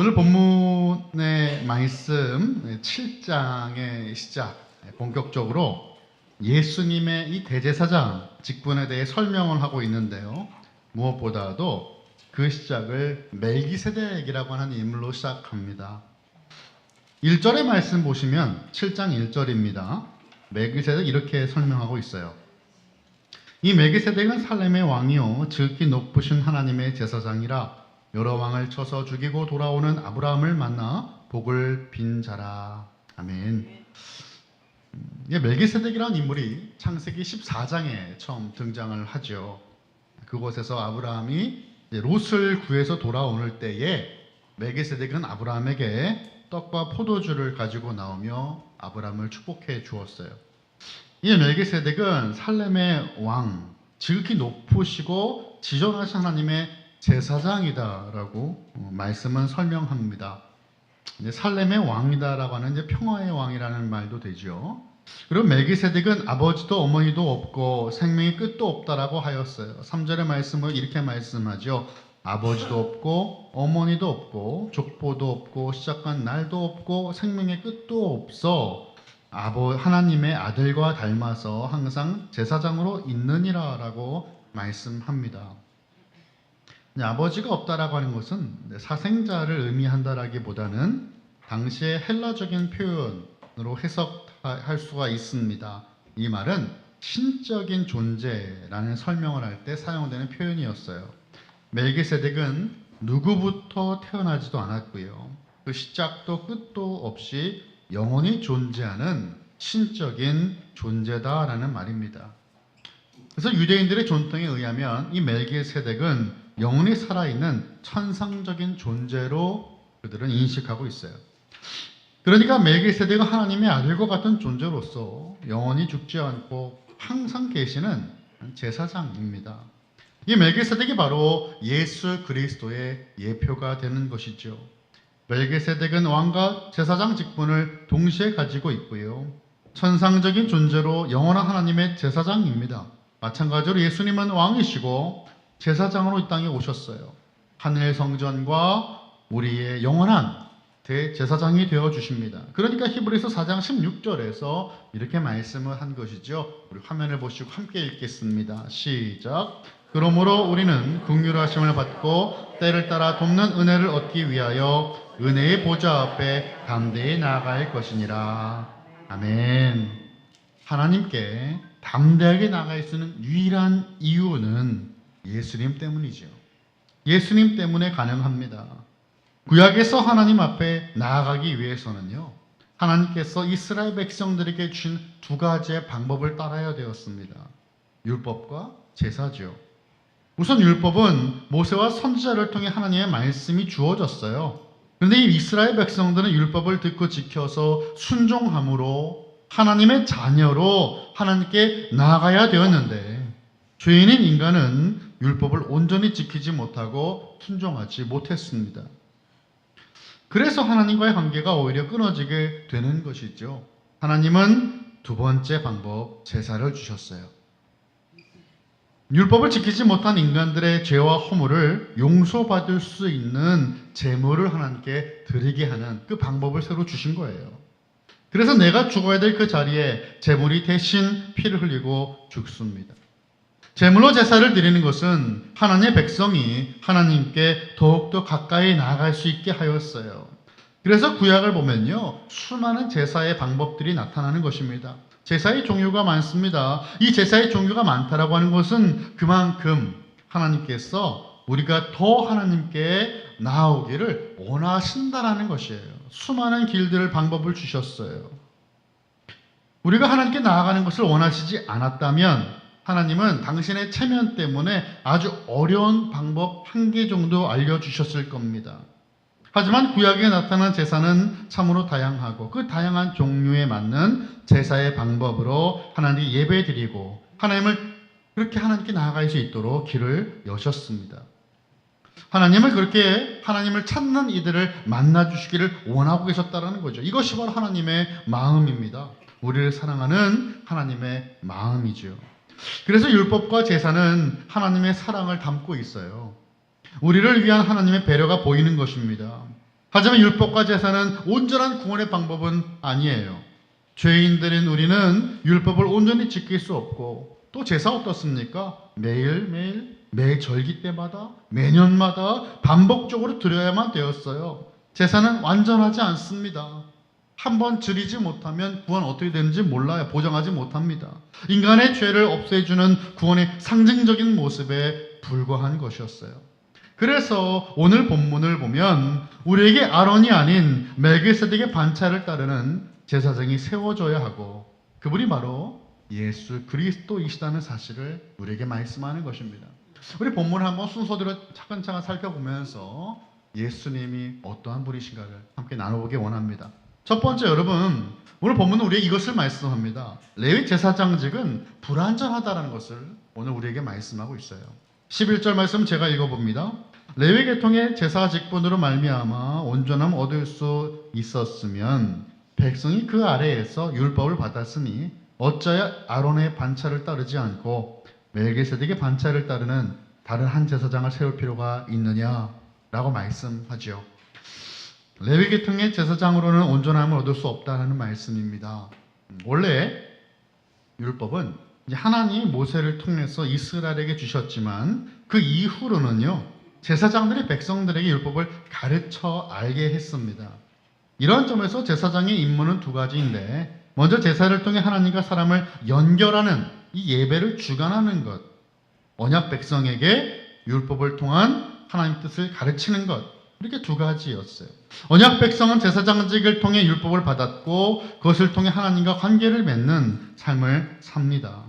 오늘 본문의 말씀 7장의 시작 본격적으로 예수님의 이 대제사장 직분에 대해 설명을 하고 있는데요. 무엇보다도 그 시작을 멜기세덱이라고 하는 인물로 시작합니다. 1절의 말씀 보시면 7장 1절입니다. 멜기세덱 이렇게 설명하고 있어요. 이 멜기세덱은 살렘의 왕이요 지극히 높으신 하나님의 제사장이라 여러 왕을 쳐서 죽이고 돌아오는 아브라함을 만나 복을 빈 자라. 아멘. 이 멜기세덱이라는 인물이 창세기 14장에 처음 등장을 하죠. 그곳에서 아브라함이 롯을 구해서 돌아오는 때에 멜기세덱은 아브라함에게 떡과 포도주를 가지고 나오며 아브라함을 축복해 주었어요. 이 멜기세덱은 살렘의 왕, 지극히 높으시고 지존하신 하나님의 제사장이다라고 어, 말씀은 설명합니다. 이제 살렘의 왕이다라고 하는 이제 평화의 왕이라는 말도 되죠. 그리고 멜기세덱은 아버지도 어머니도 없고 생명의 끝도 없다라고 하였어요. 3절의 말씀을 이렇게 말씀하죠. 아버지도 없고 어머니도 없고 족보도 없고 시작한 날도 없고 생명의 끝도 없어 아버 하나님의 아들과 닮아서 항상 제사장으로 있느니라라고 말씀합니다. 아버지가 없다라고 하는 것은 사생자를 의미한다라기보다는 당시의 헬라적인 표현으로 해석할 수가 있습니다. 이 말은 신적인 존재라는 설명을 할 때 사용되는 표현이었어요. 멜기세덱은 누구부터 태어나지도 않았고요. 그 시작도 끝도 없이 영원히 존재하는 신적인 존재다라는 말입니다. 그래서 유대인들의 전통에 의하면 이 멜기세덱은 영원히 살아있는 천상적인 존재로 그들은 인식하고 있어요. 그러니까 멜기세덱은 하나님의 아들과 같은 존재로서 영원히 죽지 않고 항상 계시는 제사장입니다. 이 멜기세덱이 바로 예수 그리스도의 예표가 되는 것이죠. 멜기세덱은 왕과 제사장 직분을 동시에 가지고 있고요. 천상적인 존재로 영원한 하나님의 제사장입니다. 마찬가지로 예수님은 왕이시고 제사장으로 이 땅에 오셨어요. 하늘 성전과 우리의 영원한 대제사장이 되어 주십니다. 그러니까 히브리서 4장 16절에서 이렇게 말씀을 한 것이죠. 우리 화면을 보시고 함께 읽겠습니다. 시작. 그러므로 우리는 긍휼 하심을 받고 때를 따라 돕는 은혜를 얻기 위하여 은혜의 보좌 앞에 담대히 나아갈 것이니라. 아멘. 하나님께 담대하게 나갈 수 있는 유일한 이유는 예수님 때문이죠. 예수님 때문에 가능합니다. 구약에서 하나님 앞에 나아가기 위해서는요. 하나님께서 이스라엘 백성들에게 주신 두 가지의 방법을 따라야 되었습니다. 율법과 제사죠. 우선 율법은 모세와 선지자를 통해 하나님의 말씀이 주어졌어요. 그런데 이 이스라엘 백성들은 율법을 듣고 지켜서 순종함으로 하나님의 자녀로 하나님께 나아가야 되었는데 죄인인 인간은 율법을 온전히 지키지 못하고 순종하지 못했습니다. 그래서 하나님과의 관계가 오히려 끊어지게 되는 것이죠. 하나님은 두 번째 방법, 제사를 주셨어요. 율법을 지키지 못한 인간들의 죄와 허물을 용서받을 수 있는 제물을 하나님께 드리게 하는 그 방법을 새로 주신 거예요. 그래서 내가 죽어야 될 그 자리에 제물이 대신 피를 흘리고 죽습니다. 제물로 제사를 드리는 것은 하나님의 백성이 하나님께 더욱더 가까이 나아갈 수 있게 하였어요. 그래서 구약을 보면요. 수많은 제사의 방법들이 나타나는 것입니다. 제사의 종류가 많습니다. 이 제사의 종류가 많다라고 하는 것은 그만큼 하나님께서 우리가 더 하나님께 나아오기를 원하신다라는 것이에요. 수많은 길들을 방법을 주셨어요. 우리가 하나님께 나아가는 것을 원하시지 않았다면 하나님은 당신의 체면 때문에 아주 어려운 방법 한 개 정도 알려주셨을 겁니다. 하지만 구약에 나타난 제사는 참으로 다양하고 그 다양한 종류에 맞는 제사의 방법으로 하나님께 예배 드리고 하나님을 그렇게 하나님께 나아갈 수 있도록 길을 여셨습니다. 하나님을 그렇게 하나님을 찾는 이들을 만나 주시기를 원하고 계셨다라는 거죠. 이것이 바로 하나님의 마음입니다. 우리를 사랑하는 하나님의 마음이죠. 그래서 율법과 제사는 하나님의 사랑을 담고 있어요. 우리를 위한 하나님의 배려가 보이는 것입니다. 하지만 율법과 제사는 온전한 구원의 방법은 아니에요. 죄인들인 우리는 율법을 온전히 지킬 수 없고 또 제사 어떻습니까? 매일매일 매 절기 때마다 매년마다 반복적으로 드려야만 되었어요. 제사는 완전하지 않습니다. 한번 드리지 못하면 구원 어떻게 되는지 몰라요. 보장하지 못합니다. 인간의 죄를 없애주는 구원의 상징적인 모습에 불과한 것이었어요. 그래서 오늘 본문을 보면 우리에게 아론이 아닌 멜기세덱의 반차를 따르는 제사장이 세워져야 하고 그분이 바로 예수 그리스도이시다는 사실을 우리에게 말씀하는 것입니다. 우리 본문을 한번 순서대로 차근차근 살펴보면서 예수님이 어떠한 분이신가를 함께 나눠보기 원합니다. 첫 번째 여러분 오늘 본문은 우리에게 이것을 말씀합니다. 레위 제사장직은 불완전하다라는 것을 오늘 우리에게 말씀하고 있어요. 11절 말씀 제가 읽어봅니다. 레위 계통의 제사 직분으로 말미암아 온전함 얻을 수 있었으면 백성이 그 아래에서 율법을 받았으니 어찌하여 아론의 반차를 따르지 않고 멜기세덱의 반차를 따르는 다른 한 제사장을 세울 필요가 있느냐라고 말씀하지요. 레위 계통의 제사장으로는 온전함을 얻을 수 없다는 말씀입니다. 원래 율법은 이제 하나님이 모세를 통해서 이스라엘에게 주셨지만 그 이후로는요 제사장들이 백성들에게 율법을 가르쳐 알게 했습니다. 이런 점에서 제사장의 임무는 두 가지인데 먼저 제사를 통해 하나님과 사람을 연결하는 이 예배를 주관하는 것, 언약 백성에게 율법을 통한 하나님 뜻을 가르치는 것 이렇게 두 가지였어요. 언약 백성은 제사장직을 통해 율법을 받았고 그것을 통해 하나님과 관계를 맺는 삶을 삽니다.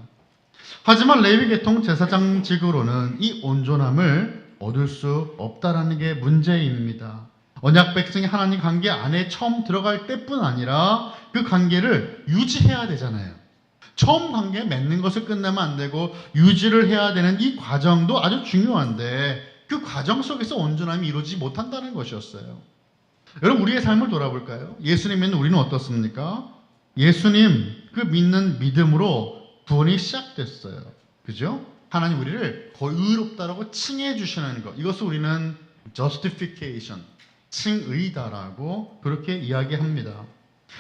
하지만 레위 계통 제사장직으로는 이 온전함을 얻을 수 없다라는 게 문제입니다. 언약 백성이 하나님 관계 안에 처음 들어갈 때뿐 아니라 그 관계를 유지해야 되잖아요. 처음 관계 맺는 것을 끝내면 안 되고 유지를 해야 되는 이 과정도 아주 중요한데 그 과정 속에서 온전함이 이루어지지 못한다는 것이었어요. 여러분 우리의 삶을 돌아볼까요? 예수님 믿는 우리는 어떻습니까? 예수님 그 믿는 믿음으로 구원이 시작됐어요. 그죠? 하나님 우리를 거의 의롭다라고 칭해 주시는 것. 이것을 우리는 justification, 칭의다라고 그렇게 이야기합니다.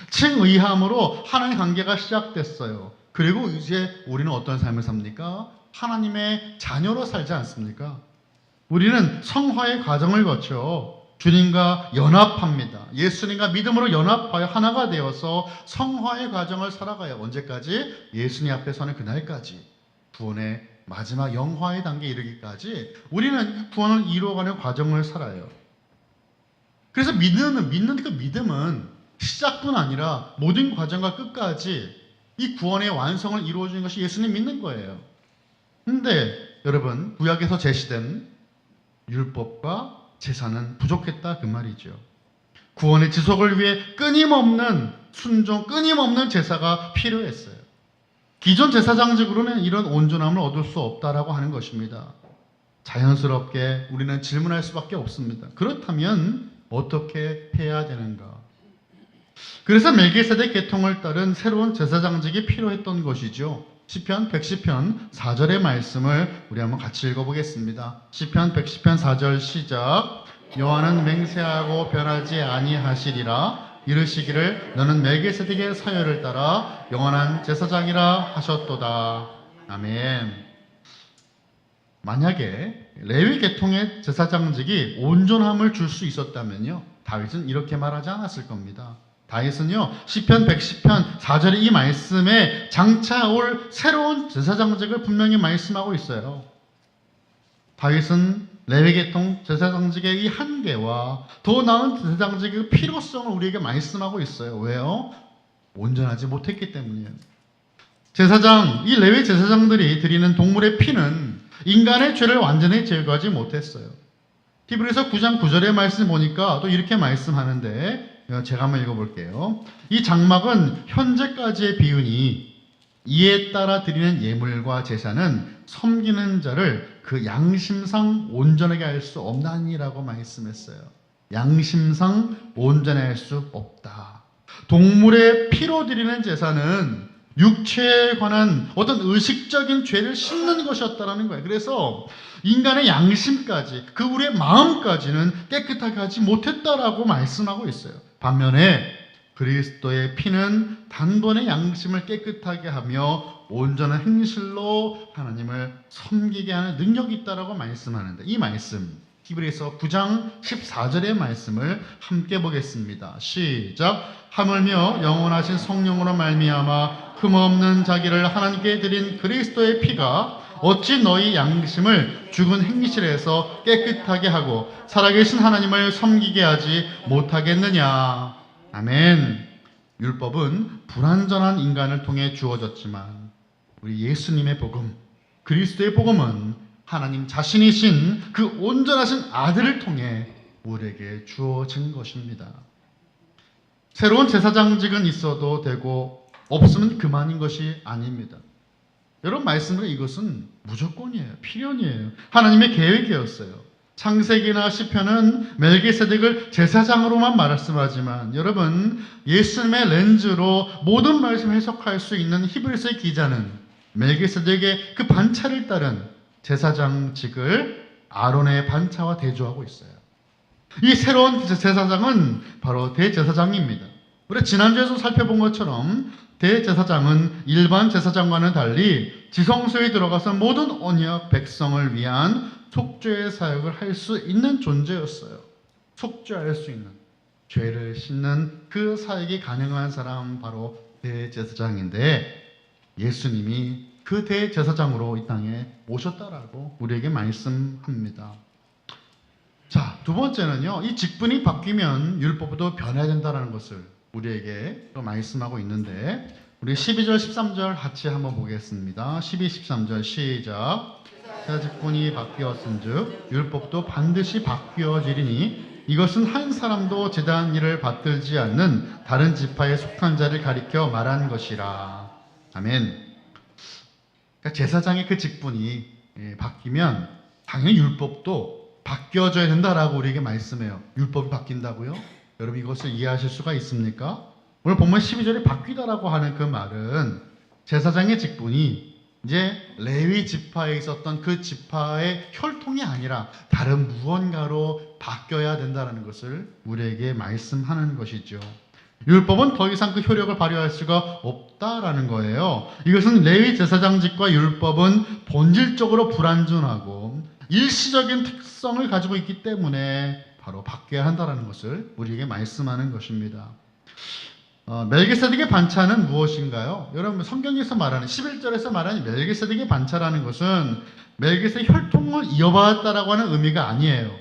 칭의함으로 하나님 관계가 시작됐어요. 그리고 이제 우리는 어떤 삶을 삽니까? 하나님의 자녀로 살지 않습니까? 우리는 성화의 과정을 거쳐 주님과 연합합니다. 예수님과 믿음으로 연합하여 하나가 되어서 성화의 과정을 살아가요. 언제까지? 예수님 앞에 서는 그날까지. 구원의 마지막 영화의 단계에 이르기까지 우리는 구원을 이루어가는 과정을 살아요. 그래서 믿는, 믿는 그 믿음은 시작뿐 아니라 모든 과정과 끝까지 이 구원의 완성을 이루어주는 것이 예수님 믿는 거예요. 근데 여러분, 구약에서 제시된 율법과 제사는 부족했다 그 말이죠. 구원의 지속을 위해 끊임없는 순종, 끊임없는 제사가 필요했어요. 기존 제사장직으로는 이런 온전함을 얻을 수 없다라고 하는 것입니다. 자연스럽게 우리는 질문할 수밖에 없습니다. 그렇다면 어떻게 해야 되는가? 그래서 멜기세덱 계통을 따른 새로운 제사장직이 필요했던 것이죠. 시편 110편 4절의 말씀을 우리 한번 같이 읽어보겠습니다. 시편 110편 4절 시작. 여호와는 맹세하고 변하지 아니하시리라. 이르시기를 너는 멜기세덱의 사열을 따라 영원한 제사장이라 하셨도다. 아멘. 만약에 레위 계통의 제사장직이 온전함을 줄 수 있었다면요. 다윗은 이렇게 말하지 않았을 겁니다. 다윗은요. 시편 110편 4절의 이 말씀에 장차 올 새로운 제사장직을 분명히 말씀하고 있어요. 다윗은 레위계통 제사장직의 이 한계와 더 나은 제사장직의 필요성을 우리에게 말씀하고 있어요. 왜요? 온전하지 못했기 때문이에요. 제사장, 이 레위 제사장들이 드리는 동물의 피는 인간의 죄를 완전히 제거하지 못했어요. 히브리서 9장 9절의 말씀 보니까 또 이렇게 말씀하는데 제가 한번 읽어볼게요. 이 장막은 현재까지의 비운이 이에 따라 드리는 예물과 제사는 섬기는 자를 그 양심상 온전하게 할 수 없나니라고 말씀했어요. 양심상 온전할 수 없다. 동물의 피로 드리는 제사는 육체에 관한 어떤 의식적인 죄를 씻는 것이었다라는 거예요. 그래서 인간의 양심까지 그 우리의 마음까지는 깨끗하게 하지 못했다라고 말씀하고 있어요. 반면에 그리스도의 피는 단번에 양심을 깨끗하게 하며 온전한 행실로 하나님을 섬기게 하는 능력이 있다라고 말씀하는데 이 말씀 히브리서 9장 14절의 말씀을 함께 보겠습니다. 시작. 하물며 영원하신 성령으로 말미암아 흠없는 자기를 하나님께 드린 그리스도의 피가 어찌 너희 양심을 죽은 행실에서 깨끗하게 하고 살아계신 하나님을 섬기게 하지 못하겠느냐. 아멘. 율법은 불완전한 인간을 통해 주어졌지만 우리 예수님의 복음, 그리스도의 복음은 하나님 자신이신 그 온전하신 아들을 통해 우리에게 주어진 것입니다. 새로운 제사장직은 있어도 되고 없으면 그만인 것이 아닙니다. 여러분 말씀으로 이것은 무조건이에요. 필연이에요. 하나님의 계획이었어요. 창세기나 시편은 멜기세덱을 제사장으로만 말씀하지만 여러분 예수님의 렌즈로 모든 말씀 해석할 수 있는 히브리서의 기자는 멜기세덱의 그 반차를 따른 제사장직을 아론의 반차와 대조하고 있어요. 이 새로운 제사장은 바로 대제사장입니다. 우리 지난주에서 살펴본 것처럼 대제사장은 일반 제사장과는 달리 지성소에 들어가서 모든 언약 백성을 위한 속죄의 사역을 할 수 있는 존재였어요. 속죄할 수 있는 죄를 씻는 그 사역이 가능한 사람 바로 대제사장인데 예수님이 그 대제사장으로 이 땅에 오셨다라고 우리에게 말씀합니다. 자, 두 번째는요. 이 직분이 바뀌면 율법도 변해야 된다는 것을 우리에게 또 말씀하고 있는데 우리 12절 13절 같이 한번 보겠습니다. 12, 13절 시작. 새 직분이 바뀌었은즉 율법도 반드시 바뀌어지리니 이것은 한 사람도 제단 일을 받들지 않는 다른 지파에 속한 자를 가리켜 말한 것이라. 아멘. 그러니까 제사장의 그 직분이 예, 바뀌면 당연히 율법도 바뀌어져야 된다라고 우리에게 말씀해요. 율법이 바뀐다고요? 여러분 이것을 이해하실 수가 있습니까? 오늘 본문 12절에 바뀌다라고 하는 그 말은 제사장의 직분이 이제 레위 지파에 있었던 그 지파의 혈통이 아니라 다른 무언가로 바뀌어야 된다는 것을 우리에게 말씀하는 것이죠. 율법은 더 이상 그 효력을 발휘할 수가 없다라는 거예요. 이것은 레위 제사장직과 율법은 본질적으로 불완전하고 일시적인 특성을 가지고 있기 때문에 바로 바뀌어야 한다라는 것을 우리에게 말씀하는 것입니다. 어, 멜기세덱의 반차는 무엇인가요? 여러분 성경에서 말하는 11절에서 말하는 멜기세덱의 반차라는 것은 멜기세덱 혈통을 이어받았다라고 하는 의미가 아니에요.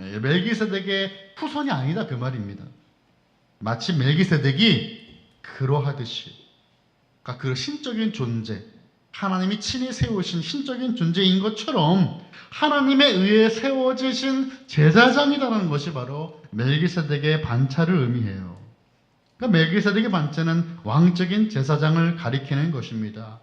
예, 멜기세덱의 후손이 아니다 그 말입니다. 마치 멜기세덱이 그러하듯이 그러니까 그 신적인 존재 하나님이 친히 세우신 신적인 존재인 것처럼 하나님에 의해 세워지신 제사장이라는 것이 바로 멜기세덱의 반차를 의미해요. 그러니까 멜기세덱의 반차는 왕적인 제사장을 가리키는 것입니다.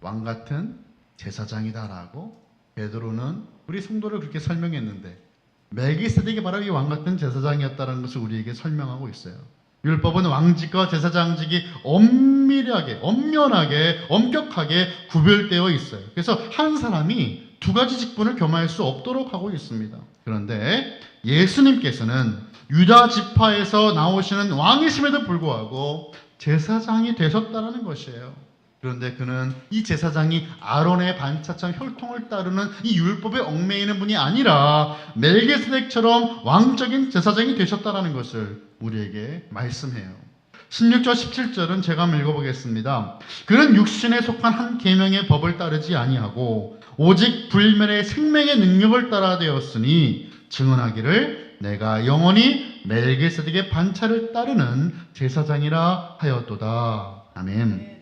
왕 같은 제사장이다라고 베드로는 우리 성도를 그렇게 설명했는데 멜기세덱이 바로 이 왕 같은 제사장이었다는 것을 우리에게 설명하고 있어요. 율법은 왕직과 제사장직이 엄밀하게, 엄연하게, 엄격하게 구별되어 있어요. 그래서 한 사람이 두 가지 직분을 겸할 수 없도록 하고 있습니다. 그런데 예수님께서는 유다 지파에서 나오시는 왕이심에도 불구하고 제사장이 되셨다는 것이에요. 그런데 그는 이 제사장이 아론의 반차처럼 혈통을 따르는 이 율법에 얽매이는 분이 아니라 멜게스덱처럼 왕적인 제사장이 되셨다는 것을 우리에게 말씀해요. 16절 17절은 제가 한번 읽어보겠습니다. 그는 육신에 속한 한 계명의 법을 따르지 아니하고 오직 불멸의 생명의 능력을 따라 되었으니 증언하기를 내가 영원히 멜게스덱의 반차를 따르는 제사장이라 하였도다. 아멘.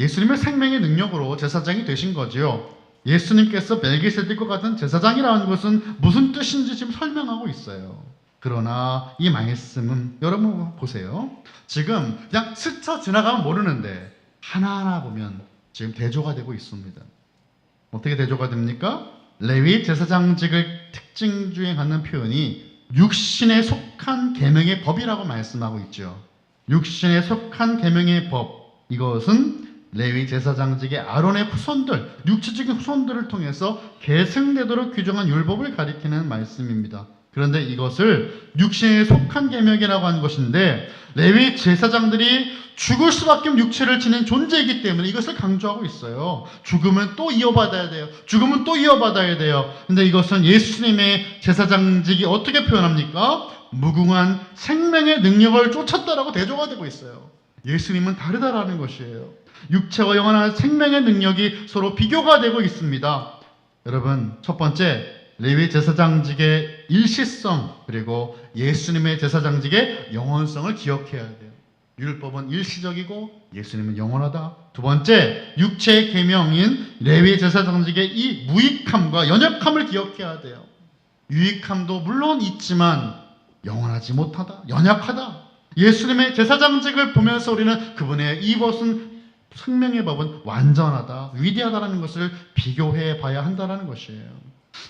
예수님의 생명의 능력으로 제사장이 되신 거지요. 예수님께서 멜기세덱과 같은 제사장이라는 것은 무슨 뜻인지 지금 설명하고 있어요. 그러나 이 말씀은 여러분 보세요. 지금 그냥 스쳐 지나가면 모르는데 하나하나 보면 지금 대조가 되고 있습니다. 어떻게 대조가 됩니까? 레위 제사장직을 특징 중에 갖는 표현이 육신에 속한 계명의 법이라고 말씀하고 있죠. 육신에 속한 계명의 법. 이것은 레위 제사장직의 아론의 후손들, 육체적인 후손들을 통해서 계승되도록 규정한 율법을 가리키는 말씀입니다. 그런데 이것을 육신에 속한 계명이라고 하는 것인데 레위 제사장들이 죽을 수밖에 없는 육체를 지닌 존재이기 때문에 이것을 강조하고 있어요. 죽음은 또 이어받아야 돼요. 죽음은 또 이어받아야 돼요. 근데 이것은 예수님의 제사장직이 어떻게 표현합니까? 무궁한 생명의 능력을 쫓았다라고 대조가 되고 있어요. 예수님은 다르다라는 것이에요. 육체와 영원한 생명의 능력이 서로 비교가 되고 있습니다. 여러분, 첫 번째, 레위 제사장직의 일시성, 그리고 예수님의 제사장직의 영원성을 기억해야 돼요. 율법은 일시적이고 예수님은 영원하다. 두 번째, 육체의 계명인 레위 제사장직의 이 무익함과 연약함을 기억해야 돼요. 유익함도 물론 있지만 영원하지 못하다, 연약하다. 예수님의 제사장직을 보면서 우리는 그분의 이 벗은 생명의 법은 완전하다, 위대하다라는 것을 비교해 봐야 한다라는 것이에요.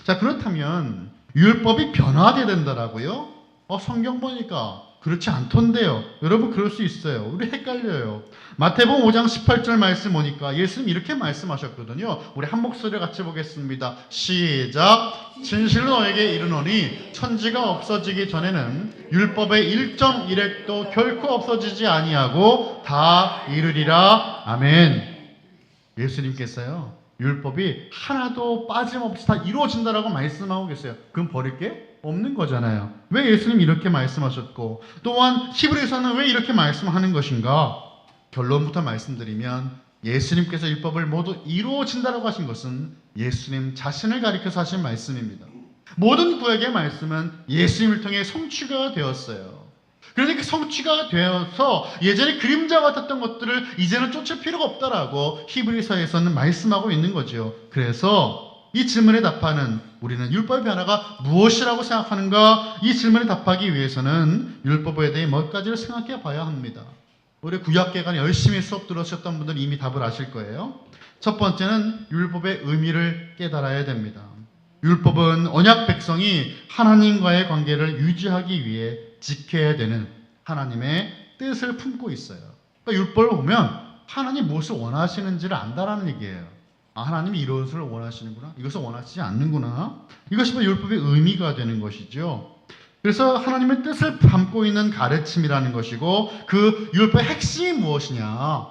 자, 그렇다면 율법이 변화돼야 된다라고요? 어, 성경 보니까 그렇지 않던데요. 여러분 그럴 수 있어요. 우리 헷갈려요. 마태복음 5장 18절 말씀 보니까 예수님 이렇게 말씀하셨거든요. 우리 한 목소리 같이 보겠습니다. 시작. 진실로 너에게 이르노니 천지가 없어지기 전에는 율법의 1.1획도 결코 없어지지 아니하고 다 이르리라. 아멘. 예수님께서요. 율법이 하나도 빠짐없이 다 이루어진다라고 말씀하고 계세요. 그럼 버릴 게 없는 거잖아요. 왜 예수님 이렇게 말씀하셨고 또한 히브리서는 왜 이렇게 말씀하는 것인가? 결론부터 말씀드리면 예수님께서 율법을 모두 이루어진다라고 하신 것은 예수님 자신을 가리켜서 하신 말씀입니다. 모든 구약의 말씀은 예수님을 통해 성취가 되었어요. 그러니까 성취가 되어서 예전에 그림자 같았던 것들을 이제는 쫓을 필요가 없다라고 히브리서에서는 말씀하고 있는 거죠. 그래서 이 질문에 답하는 우리는 율법의 변화가 무엇이라고 생각하는가? 이 질문에 답하기 위해서는 율법에 대해 몇 가지를 생각해 봐야 합니다. 우리 구약계간 열심히 수업 들으셨던 분들은 이미 답을 아실 거예요. 첫 번째는 율법의 의미를 깨달아야 됩니다. 율법은 언약 백성이 하나님과의 관계를 유지하기 위해 지켜야 되는 하나님의 뜻을 품고 있어요. 그러니까 율법을 보면 하나님 무엇을 원하시는지를 안다라는 얘기예요. 아, 하나님이 이것을 원하시는구나. 이것을 원하시지 않는구나. 이것이 바로 율법의 의미가 되는 것이죠. 그래서 하나님의 뜻을 담고 있는 가르침이라는 것이고 그 율법의 핵심이 무엇이냐?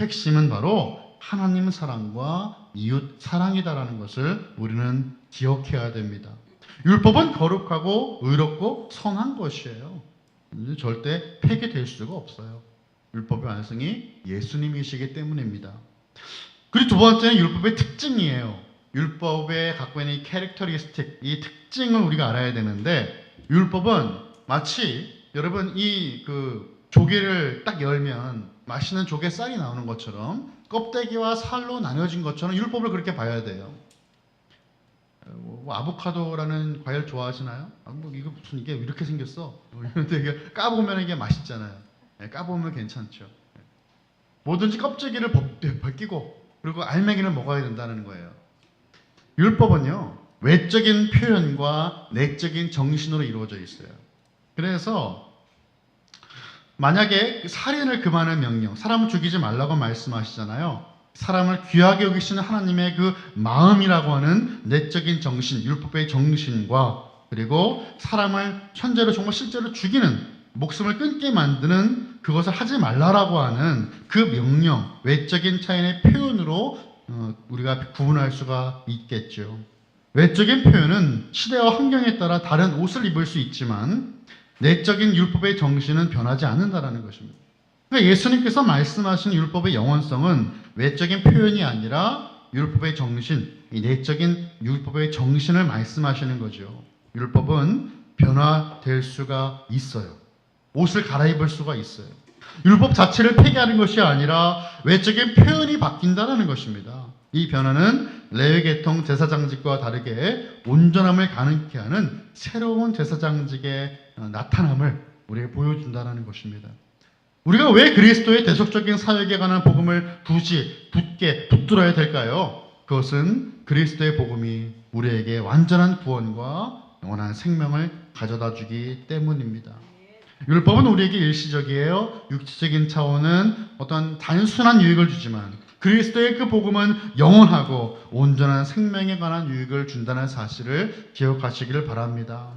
핵심은 바로 하나님 사랑과 이웃 사랑이다라는 것을 우리는 기억해야 됩니다. 율법은 거룩하고 의롭고 선한 것이에요. 절대 폐기될 수가 없어요. 율법의 완성이 예수님이시기 때문입니다. 그리고 두 번째는 율법의 특징이에요. 율법에 갖고 있는 이 캐릭터리스틱, 이 특징을 우리가 알아야 되는데 율법은 마치 여러분 이 그 조개를 딱 열면 맛있는 조개 쌀이 나오는 것처럼 껍데기와 살로 나뉘어진 것처럼 율법을 그렇게 봐야 돼요. 뭐 아보카도라는 과일 좋아하시나요? 아, 뭐 이거 무슨 이게 이렇게 생겼어? 뭐 이게 까보면 이게 맛있잖아요. 네, 까보면 괜찮죠. 네. 뭐든지 껍데기를 벗, 벗기고 그리고 알맹이를 먹어야 된다는 거예요. 율법은요 외적인 표현과 내적인 정신으로 이루어져 있어요. 그래서 만약에 살인을 금하는 명령, 사람을 죽이지 말라고 말씀하시잖아요. 사람을 귀하게 여기시는 하나님의 그 마음이라고 하는 내적인 정신, 율법의 정신과 그리고 사람을 천재로 정말 실제로 죽이는 목숨을 끊게 만드는 그것을 하지 말라라고 하는 그 명령, 외적인 차이의 표현으로 어, 우리가 구분할 수가 있겠죠. 외적인 표현은 시대와 환경에 따라 다른 옷을 입을 수 있지만 내적인 율법의 정신은 변하지 않는다라는 것입니다. 그러니까 예수님께서 말씀하신 율법의 영원성은 외적인 표현이 아니라 율법의 정신, 이 내적인 율법의 정신을 말씀하시는 거죠. 율법은 변화될 수가 있어요. 옷을 갈아입을 수가 있어요. 율법 자체를 폐기하는 것이 아니라 외적인 표현이 바뀐다는 것입니다. 이 변화는 레위계통 제사장직과 다르게 온전함을 가능케 하는 새로운 제사장직의 어, 나타남을 우리에게 보여준다는 것입니다. 우리가 왜 그리스도의 대속적인 사역에 관한 복음을 굳이 붙게 붙들어야 될까요? 그것은 그리스도의 복음이 우리에게 완전한 구원과 영원한 생명을 가져다 주기 때문입니다. 율법은 우리에게 일시적이에요. 육체적인 차원은 어떤 단순한 유익을 주지만 그리스도의 그 복음은 영원하고 온전한 생명에 관한 유익을 준다는 사실을 기억하시기를 바랍니다.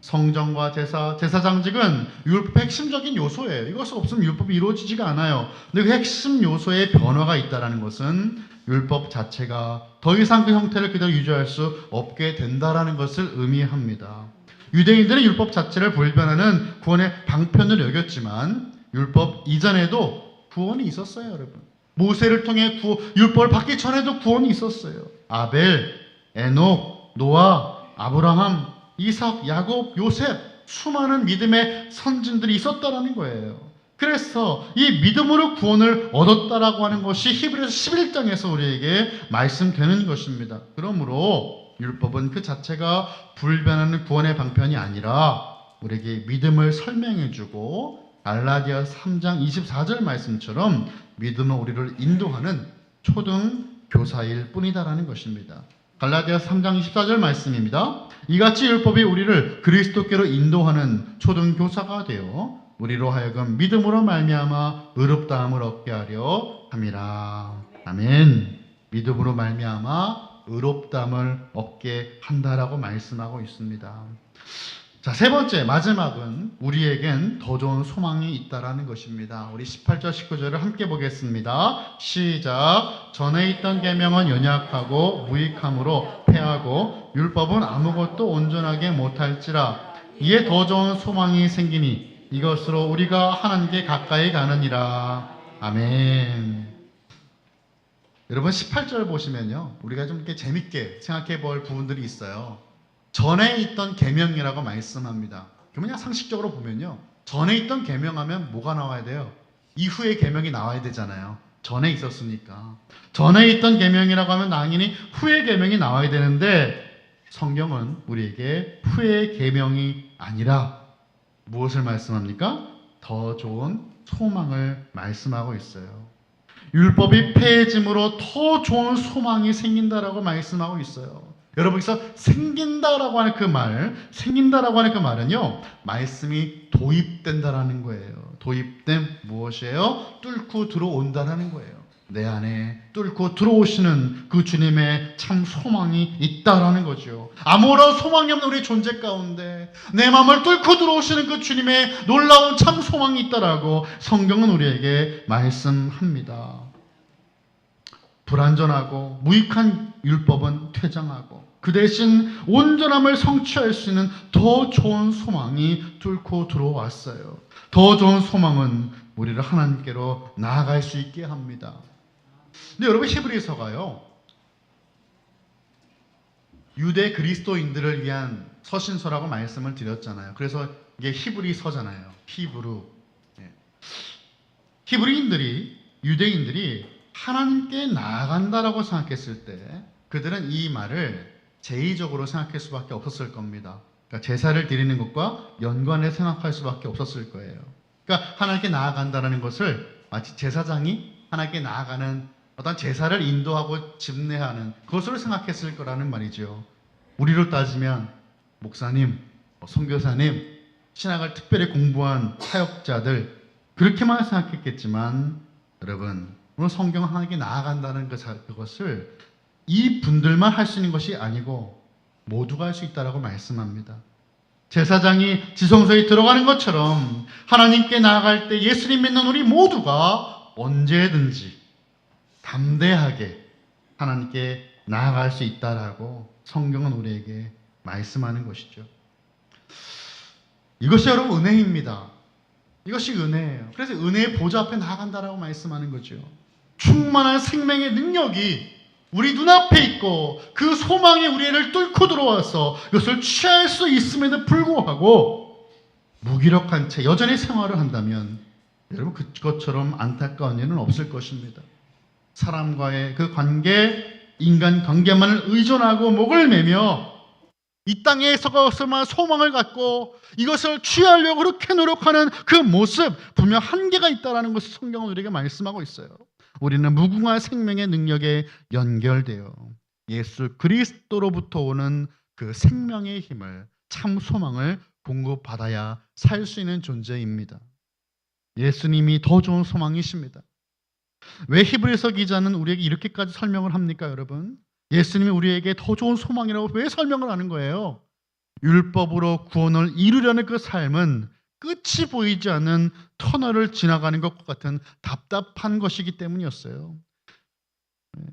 성전과 제사, 제사장직은 율법의 핵심적인 요소예요. 이것이 없으면 율법이 이루어지지가 않아요. 근데 그 핵심 요소에 변화가 있다라는 것은 율법 자체가 더 이상 그 형태를 그대로 유지할 수 없게 된다라는 것을 의미합니다. 유대인들은 율법 자체를 불변하는 구원의 방편을 여겼지만 율법 이전에도 구원이 있었어요, 여러분. 모세를 통해 구, 율법을 받기 전에도 구원이 있었어요. 아벨, 에녹, 노아, 아브라함, 이삭, 야곱, 요셉 수많은 믿음의 선진들이 있었다라는 거예요. 그래서 이 믿음으로 구원을 얻었다라고 하는 것이 히브리서 11장에서 우리에게 말씀되는 것입니다. 그러므로 율법은 그 자체가 불변하는 구원의 방편이 아니라 우리에게 믿음을 설명해 주고 갈라디아 3장 24절 말씀처럼 믿음은 우리를 인도하는 초등 교사일 뿐이다라는 것입니다. 갈라디아 3장 24절 말씀입니다. 이같이 율법이 우리를 그리스도께로 인도하는 초등 교사가 되어 우리로 하여금 믿음으로 말미암아 의롭다함을 얻게 하려 함이라. 아멘. 믿음으로 말미암아 의롭다함을 얻게 한다라고 말씀하고 있습니다. 자, 세 번째 마지막은 우리에겐 더 좋은 소망이 있다라는 것입니다. 우리 18절 19절을 함께 보겠습니다. 시작. 전에 있던 계명은 연약하고 무익함으로 패하고 율법은 아무것도 온전하게 못할지라 이에 더 좋은 소망이 생기니 이것으로 우리가 하나님께 가까이 가느니라. 아멘. 여러분 18절 보시면요. 우리가 좀 이렇게 재밌게 생각해 볼 부분들이 있어요. 전에 있던 계명이라고 말씀합니다. 그러면 상식적으로 보면요. 전에 있던 계명하면 뭐가 나와야 돼요? 이후의 계명이 나와야 되잖아요. 전에 있었으니까. 전에 있던 계명이라고 하면 당연히 후의 계명이 나와야 되는데 성경은 우리에게 후의 계명이 아니라 무엇을 말씀합니까? 더 좋은 소망을 말씀하고 있어요. 율법이 폐해짐으로 더 좋은 소망이 생긴다라고 말씀하고 있어요. 여러분께서 생긴다라고 하는 그 말, 생긴다라고 하는 그 말은요, 말씀이 도입된다라는 거예요. 도입된 무엇이에요? 뚫고 들어온다라는 거예요. 내 안에 뚫고 들어오시는 그 주님의 참 소망이 있다라는 거죠. 아무런 소망이 없는 우리 존재 가운데 내 마음을 뚫고 들어오시는 그 주님의 놀라운 참 소망이 있다라고 성경은 우리에게 말씀합니다. 불완전하고 무익한 율법은 퇴장하고 그 대신 온전함을 성취할 수 있는 더 좋은 소망이 뚫고 들어왔어요. 더 좋은 소망은 우리를 하나님께로 나아갈 수 있게 합니다. 근데 여러분 히브리서가요. 유대 그리스도인들을 위한 서신서라고 말씀을 드렸잖아요. 그래서 이게 히브리서잖아요. 히브루. 예. 히브리인들이 유대인들이 하나님께 나아간다라고 생각했을 때 그들은 이 말을 제의적으로 생각할 수밖에 없었을 겁니다. 그러니까 제사를 드리는 것과 연관해 생각할 수밖에 없었을 거예요. 그러니까 하나님께 나아간다는 것을 마치 제사장이 하나님께 나아가는 어떤 제사를 인도하고 집례하는 그것으로 생각했을 거라는 말이죠. 우리로 따지면 목사님, 뭐 선교사님, 신학을 특별히 공부한 사역자들 그렇게만 생각했겠지만 여러분 오늘 성경 하나님께 나아간다는 그 자- 그것을 이 분들만 할 수 있는 것이 아니고 모두가 할 수 있다라고 말씀합니다. 제사장이 지성소에 들어가는 것처럼 하나님께 나아갈 때 예수님 믿는 우리 모두가 언제든지 담대하게 하나님께 나아갈 수 있다라고 성경은 우리에게 말씀하는 것이죠. 이것이 여러분 은혜입니다. 이것이 은혜예요. 그래서 은혜의 보좌 앞에 나아간다라고 말씀하는 거죠. 충만한 생명의 능력이 우리 눈앞에 있고 그 소망이 우리를 뚫고 들어와서 이것을 취할 수 있음에도 불구하고 무기력한 채 여전히 생활을 한다면 여러분 그것처럼 안타까운 일은 없을 것입니다. 사람과의 그 관계, 인간 관계만을 의존하고 목을 매며 이 땅에서만 소망을 갖고 이것을 취하려고 그렇게 노력하는 그 모습 분명 한계가 있다라는 것을 성경은 우리에게 말씀하고 있어요. 우리는 무궁한 생명의 능력에 연결되어 예수 그리스도로부터 오는 그 생명의 힘을 참 소망을 공급받아야 살 수 있는 존재입니다. 예수님이 더 좋은 소망이십니다. 왜 히브리서 기자는 우리에게 이렇게까지 설명을 합니까, 여러분? 예수님이 우리에게 더 좋은 소망이라고 왜 설명을 하는 거예요? 율법으로 구원을 이루려는 그 삶은 끝이 보이지 않는 터널을 지나가는 것과 같은 답답한 것이기 때문이었어요. 네.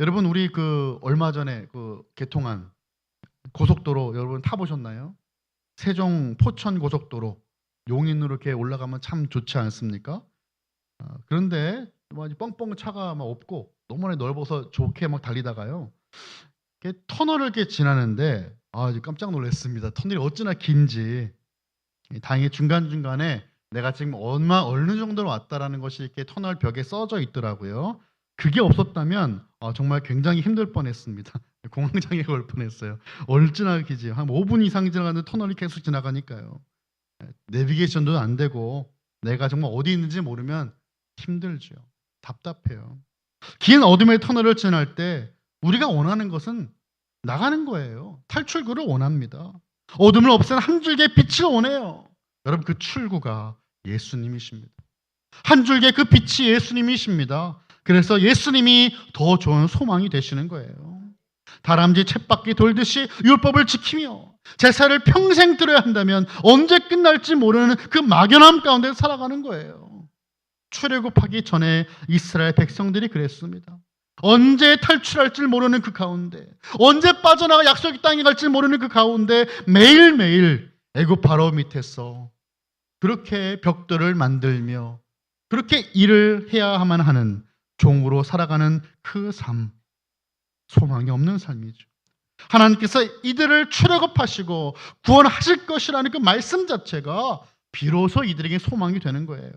여러분 우리 그 얼마 전에 그 개통한 고속도로 여러분 타보셨나요? 세종 포천 고속도로 용인으로 이렇게 올라가면 참 좋지 않습니까? 아, 그런데 뭐 뻥뻥 차가 막 없고 너무나 넓어서 좋게 막 달리다가요. 이렇게 터널을 이렇게 지나는데 아 깜짝 놀랐습니다. 터널이 어찌나 긴지 다행히 중간 중간에 내가 지금 얼마 어느 정도로 왔다라는 것이 이렇게 터널 벽에 써져 있더라고요. 그게 없었다면 아, 정말 굉장히 힘들 뻔했습니다. 공황장애 걸 뻔했어요. 얼마나 기지 한 5분 이상 지나가는 터널이 계속 지나가니까요. 내비게이션도 안 되고 내가 정말 어디 있는지 모르면 힘들죠. 답답해요. 긴 어둠의 터널을 지날 때 우리가 원하는 것은 나가는 거예요. 탈출구를 원합니다. 어둠을 없애는 한 줄기의 빛을 원해요. 여러분 그 출구가 예수님이십니다. 한 줄기의 그 빛이 예수님이십니다. 그래서 예수님이 더 좋은 소망이 되시는 거예요. 다람쥐 챗바퀴 돌듯이 율법을 지키며 제사를 평생 들어야 한다면 언제 끝날지 모르는 그 막연함 가운데 살아가는 거예요. 출애굽하기 전에 이스라엘 백성들이 그랬습니다. 언제 탈출할지 모르는 그 가운데, 언제 빠져나가 약속의 땅에 갈지 모르는 그 가운데 매일매일 애굽 바로 밑에서 그렇게 벽돌을 만들며 그렇게 일을 해야만 하는 종으로 살아가는 그 삶, 소망이 없는 삶이죠. 하나님께서 이들을 출애굽하시고 구원하실 것이라는 그 말씀 자체가 비로소 이들에게 소망이 되는 거예요.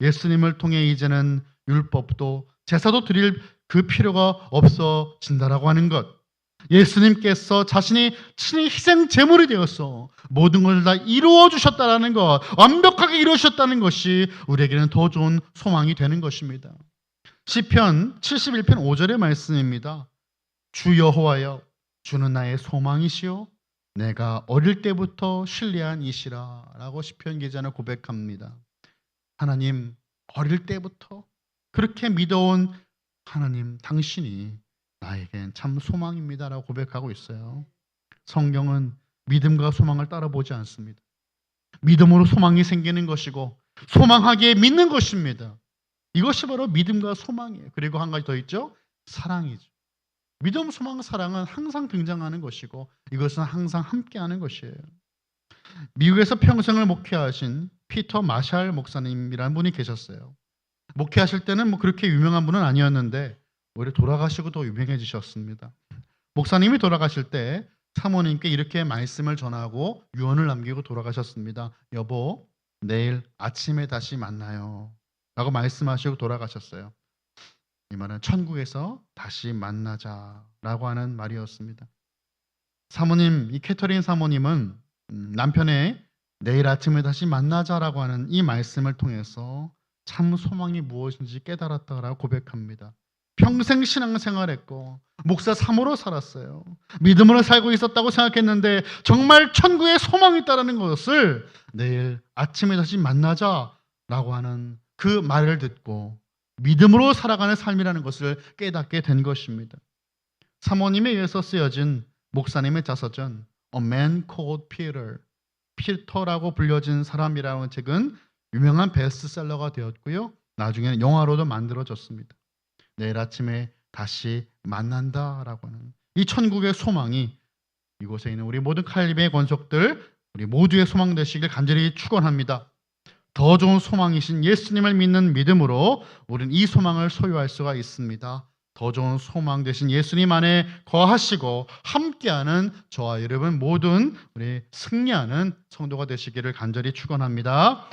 예수님을 통해 이제는 율법도 제사도 드릴 그 필요가 없어진다라고 하는 것. 예수님께서 자신이 친히 희생 제물이 되어서 모든 것을 다 이루어 주셨다라는 것, 완벽하게 이루셨다는 것이 우리에게는 더 좋은 소망이 되는 것입니다. 시편 71편 5절의 말씀입니다. 주 여호와여 주는 나의 소망이시요 내가 어릴 때부터 신뢰한 이시라라고 시편 기자는 고백합니다. 하나님 어릴 때부터 그렇게 믿어온 하나님 당신이 나에겐 참 소망입니다라고 고백하고 있어요. 성경은 믿음과 소망을 따라보지 않습니다. 믿음으로 소망이 생기는 것이고 소망하기에 믿는 것입니다. 이것이 바로 믿음과 소망이에요. 그리고 한 가지 더 있죠. 사랑이죠. 믿음, 소망, 사랑은 항상 등장하는 것이고 이것은 항상 함께하는 것이에요. 미국에서 평생을 목회하신 피터 마샬 목사님이라는 분이 계셨어요. 목회하실 때는 뭐 그렇게 유명한 분은 아니었는데 오히려 돌아가시고 더 유명해지셨습니다. 목사님이 돌아가실 때 사모님께 이렇게 말씀을 전하고 유언을 남기고 돌아가셨습니다. 여보, 내일 아침에 다시 만나요. 라고 말씀하시고 돌아가셨어요. 이 말은 천국에서 다시 만나자라고 하는 말이었습니다. 사모님, 이 캐터린 사모님은 음, 남편의 내일 아침에 다시 만나자라고 하는 이 말씀을 통해서 참 소망이 무엇인지 깨달았다라고 고백합니다. 평생 신앙생활했고 목사 3호로 살았어요. 믿음으로 살고 있었다고 생각했는데 정말 천국에 소망이 있다는 것을 내일 아침에 다시 만나자라고 하는 그 말을 듣고 믿음으로 살아가는 삶이라는 것을 깨닫게 된 것입니다. 사모님에 의해서 쓰여진 목사님의 자서전 A Man Called Peter 피터라고 불려진 사람이라는 책은 유명한 베스트셀러가 되었고요. 나중에는 영화로도 만들어졌습니다. 내일 아침에 다시 만난다라고 하는 이 천국의 소망이 이곳에 있는 우리 모든 칼림의 권속들 우리 모두의 소망 되시길 간절히 축원합니다. 더 좋은 소망이신 예수님을 믿는 믿음으로 우리는 이 소망을 소유할 수가 있습니다. 더 좋은 소망 되신 예수님 안에 거하시고 함께하는 저와 여러분 모든 우리 승리하는 성도가 되시기를 간절히 축원합니다.